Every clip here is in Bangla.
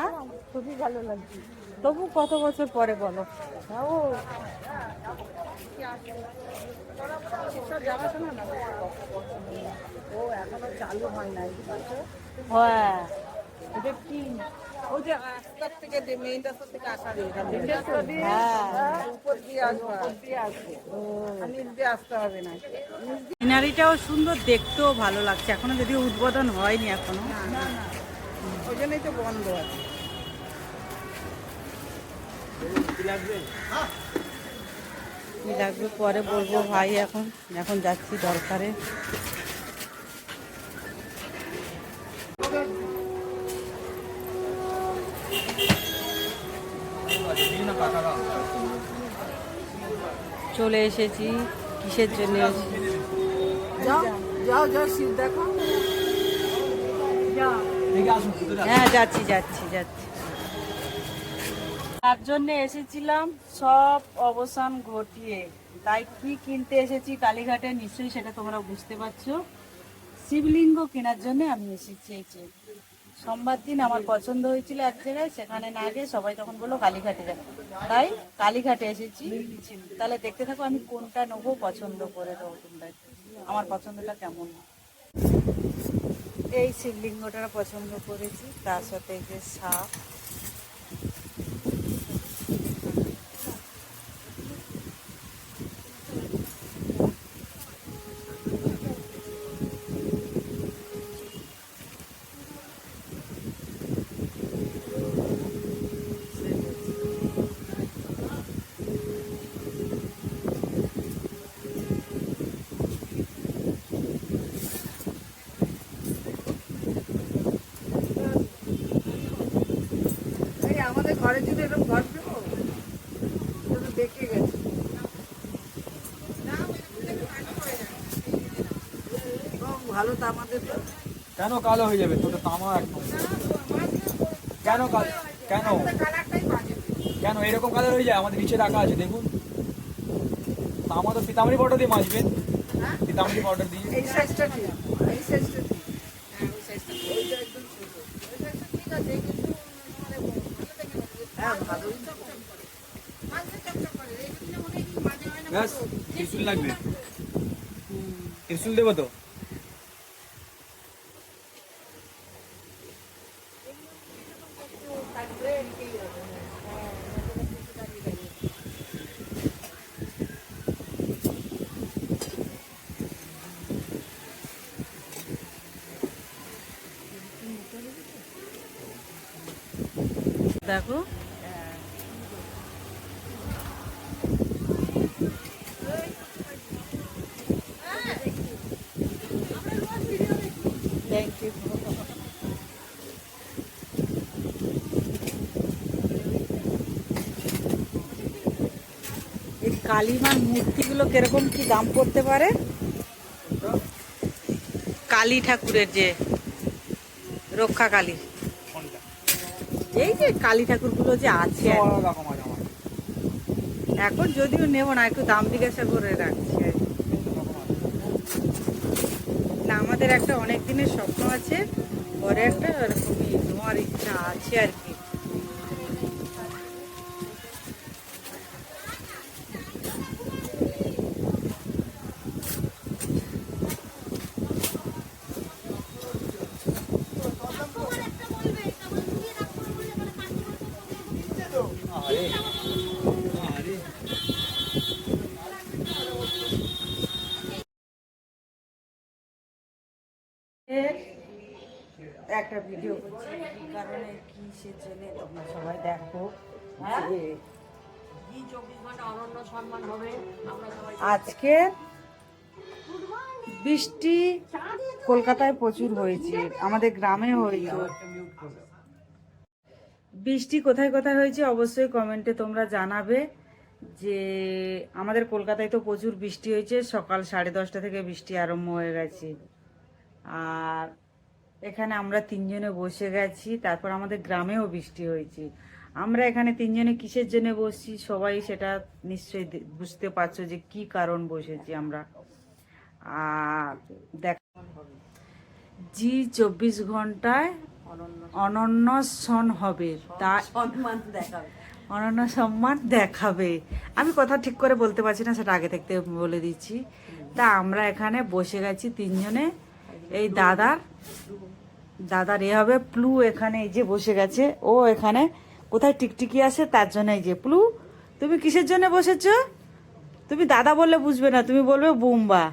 হ্যাঁ? খুবই ভালো লাগছে। তবু কত বছর পরে বলো। ও। এখনও চালু হয়। হ্যাঁ এটা কি? ওই যে রাস্তার থেকে মেইন রাস্তা থেকে আসা হ্যাঁ। সিনারিটাও সুন্দর দেখতেও ভালো লাগছে। এখনও যদিও উদ্বোধন হয়নি এখনও। ওই জন্যই তো বন্ধ আছে। কি লাগবে পরে বলব ভাই এখন। এখন যাচ্ছি দরকারে। চলে এসেছি কিসের জন্য? হ্যাঁ যাচ্ছি যাচ্ছি যাচ্ছি। তার জন্য এসেছিলাম, সব অবসান ঘটিয়ে। তাই কি কিনতে এসেছি কালীঘাটে, নিশ্চয়ই সেটা তোমরা বুঝতে পারছ। শিবলিঙ্গ কেনার জন্য আমি এসেছি এই যে। সোমবার দিন আমার পছন্দ হয়েছিল এক জায়গায়, সেখানে না গিয়ে সবাই তখন বলল কালীঘাটে যাবে। তাই কালীঘাটে এসেছি। তাহলে দেখতে থাকো আমি কোনটা নেব, পছন্দ করে দেবো তোমরা। আমার পছন্দটা কেমন? এই শিবলিঙ্গটা পছন্দ করেছি, তার সাথে যে সাপ। ঘরে যদি এরকম ঘর দেবো তো দেখে গেছে। ও, ভালো তো আমাদের তো। কেন কালো হয়ে যাবে? তোটা তামা একদম। কেন কালো? কেন? কেন? এরকম কালার হয়ে যায়? আমাদের নিচে রাখা আছে দেখুন। তামা তো পিতামরি পাউডার দিয়ে মাজবেন। পিতামরি পাউডার দিয়ে। এই সাইজটা ঠিক এই সাইজটা ঠিক ওইটা একদম ছোট। হ্যাঁ ভালোই তো। ব্যাস ত্রিশুল লাগবে। ত্রিশুল দেবো তো? দেখো কালীমার মূর্তিগুলো কীরকম কি দাম পড়তে পারে? কালী ঠাকুরের যে রক্ষা কালী। এই যে কালী ঠাকুরগুলো যে আছে আর কি। রকম আমার এখন যদিও নেব না একটু দাম জিজ্ঞাসা করে রাখছি আর কি। না আমাদের একটা অনেক দিনের স্বপ্ন আছে পরে একটা এরকমই তোমার ইচ্ছা আছে আর কি আরে আরে এর একটা ভিডিও করছি কি কারণে কিসের জন্য তোমরা সবাই দেখো। যে আজকে বৃষ্টি কলকাতায় প্রচুর হয়েছে আমাদের গ্রামে হয়েছে। বৃষ্টি কোথায় কোথায় হয়েছে অবশ্যই কমেন্টে তোমরা জানাবে। যে আমাদের কলকাতায় তো প্রচুর বৃষ্টি হয়েছে সকাল সাড়ে দশটা থেকে বৃষ্টি আরম্ভ হয়ে গেছে। আর এখানে আমরা তিনজনে বসে গেছি, তারপর আমাদের গ্রামেও বৃষ্টি হয়েছে। আমরা এখানে তিনজনে কিসের জন্য বসছি? সবাই সেটা নিশ্চয়ই বুঝতে পারছ যে কি কারণ বসেছি আমরা। আর দেখ জি চব্বিশ ঘন্টায় অনন্য সন হবে। তা অনন্য সম্মান দেখাবে। আমি কথা ঠিক করে বলতে পারছি না, সেটা আগে থাকতে বলে দিচ্ছি। তা আমরা এখানে বসে গেছি তিনজনে। এই দাদার দাদার এ হবে প্লু এখানে এই যে বসে গেছে। ও এখানে কোথায় টিকটিকি আছে তার জন্য এই যে প্লু। তুমি কিসের জন্য বসেছো? তুমি দাদা বললে বুঝবে না তুমি বলবে বুম্বা।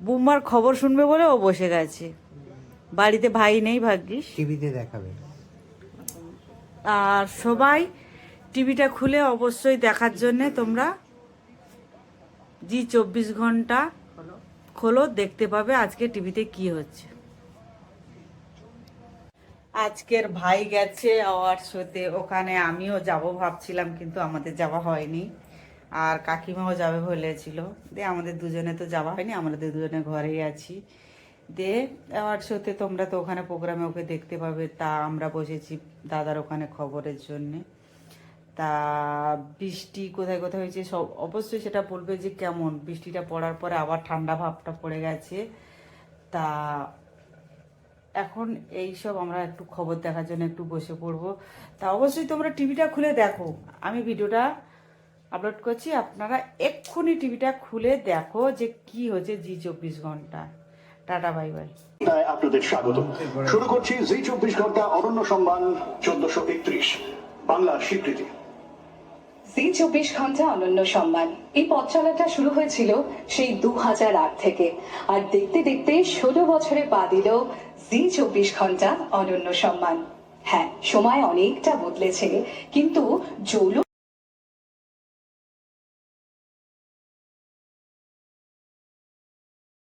বুম্বার খবর শুনবে বলে ও বসে গেছে। বাড়িতে ভাই নেই ভাগ্যিস। টিভিতে দেখাবে। আর সবাই টিভিটা খুলে অবশ্যই দেখার জন্য তোমরা জি চব্বিশ ঘণ্টা খোলো, দেখতে পাবে আজকে টিভিতে কি হচ্ছে। আজকের ভাই গেছে আওয়ার শোতে, ওখানে আমিও যাব ভাবছিলাম, কিন্তু আমাদের যাওয়া হয়নি। আর কাকিমাও যাবে বলেছিল দিয়ে আমাদের দুজনে তো যাওয়া হয়নি আমাদের দুজনে ঘরেই আছি। দে আওয়ার শোতে তোমরা তো ওখানে প্রোগ্রামে ওকে দেখতে পাবে, তা আমরা বসেছি দাদার ওখানে খবরের জন্যে। তা বৃষ্টি কোথায় কোথায় হয়েছে সব, অবশ্যই সেটা বলবে যে কেমন। বৃষ্টিটা পড়ার পরে আবার ঠান্ডা ভাবটা পড়ে গেছে। তা এখন এই সব আমরা একটু খবর দেখার জন্য একটু বসে পড়ব। তা অবশ্যই তোমরা টিভিটা খুলে দেখো। আমি ভিডিওটা আপলোড করছি, আপনারা এক্ষুনি টিভিটা খুলে দেখো যে কি হচ্ছে জি চব্বিশ ঘণ্টা। Tata, bye bye. আপনাদের স্বাগত। শুরু করছি জি চব্বিশ ঘণ্টা অনন্য সম্মান চোদ্দশো একত্রিশ, বাংলার স্বীকৃতি। জি চব্বিশ ঘণ্টা অনন্য সম্মান। এই পথ চলাটা শুরু হয়েছিল সেই দু হাজার আট থেকে। আর দেখতে দেখতে ষোলো বছরে পা দিল জি চব্বিশ ঘণ্টা অনন্য সম্মান। হ্যাঁ সময় অনেকটা বদলেছে, কিন্তু জৌল